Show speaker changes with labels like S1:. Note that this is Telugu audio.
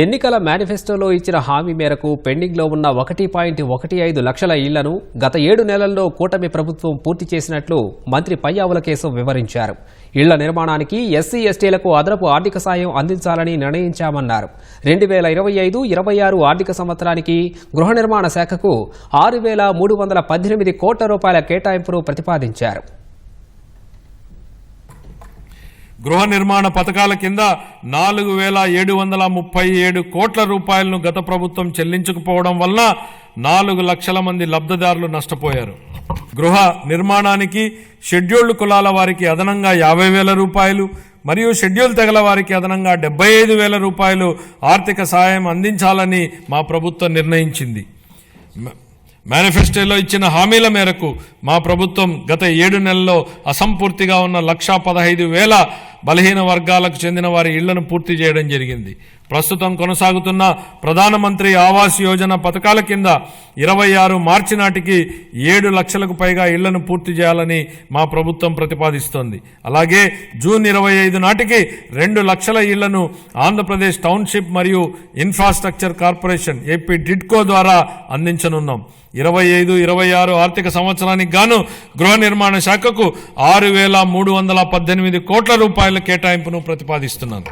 S1: ఎన్నికల మేనిఫెస్టోలో ఇచ్చిన హామీ మేరకు పెండింగ్లో ఉన్న ఒకటి పాయింట్ ఒకటి ఐదు లక్షల ఇళ్ళను గత ఏడు నెలల్లో కూటమి ప్రభుత్వం పూర్తి చేసినట్లు మంత్రి పయ్యావుల కేశవ్ వివరించారు. ఇళ్ళ నిర్మాణానికి ఎస్సీ ఎస్టీలకు అదనపు ఆర్థిక సాయం అందించాలని నిర్ణయించామన్నారు. రెండు వేల ఇరవై ఐదు ఇరవై ఆరు ఆర్థిక సంవత్సరానికి గృహ నిర్మాణ శాఖకు ఆరు వేల మూడు వందల పద్దెనిమిది కోట్ల రూపాయల కేటాయింపును ప్రతిపాదించారు.
S2: గృహ నిర్మాణ పథకాల కింద నాలుగు వేల ఏడు వందల ముప్పై ఏడు కోట్ల రూపాయలను గత ప్రభుత్వం చెల్లించకపోవడం వల్ల నాలుగు లక్షల మంది లబ్ధిదారులు నష్టపోయారు. గృహ నిర్మాణానికి షెడ్యూల్డ్ కులాల వారికి అదనంగా యాభై వేల రూపాయలు మరియు షెడ్యూల్ తెగల వారికి అదనంగా డెబ్బై ఐదు వేల రూపాయలు ఆర్థిక సాయం అందించాలని మా ప్రభుత్వం నిర్ణయించింది. మేనిఫెస్టోలో ఇచ్చిన హామీల మేరకు మా ప్రభుత్వం గత ఏడు నెలల్లో అసంపూర్తిగా ఉన్న లక్షా పదహైదు వేల బలహీన వర్గాలకు చెందిన వారి ఇళ్ళను పూర్తి చేయడం జరిగింది. ప్రస్తుతం కొనసాగుతున్న ప్రధానమంత్రి ఆవాస్ యోజన పథకాల కింద ఇరవై ఆరు మార్చి నాటికి ఏడు లక్షలకు పైగా ఇళ్ళను పూర్తి చేయాలని మా ప్రభుత్వం ప్రతిపాదిస్తోంది. అలాగే జూన్ ఇరవై ఐదు నాటికి రెండు లక్షల ఇళ్ళను ఆంధ్రప్రదేశ్ టౌన్షిప్ మరియు ఇన్ఫ్రాస్ట్రక్చర్ కార్పొరేషన్ ఏపీ డిడ్కో ద్వారా అందించనున్నాం. ఇరవై ఐదు ఇరవై ఆరు ఆర్థిక సంవత్సరానికి గాను గృహ నిర్మాణ శాఖకు ఆరు వేల మూడు వందల పద్దెనిమిది కోట్ల రూపాయల కేటాయింపును ప్రతిపాదిస్తున్నాను.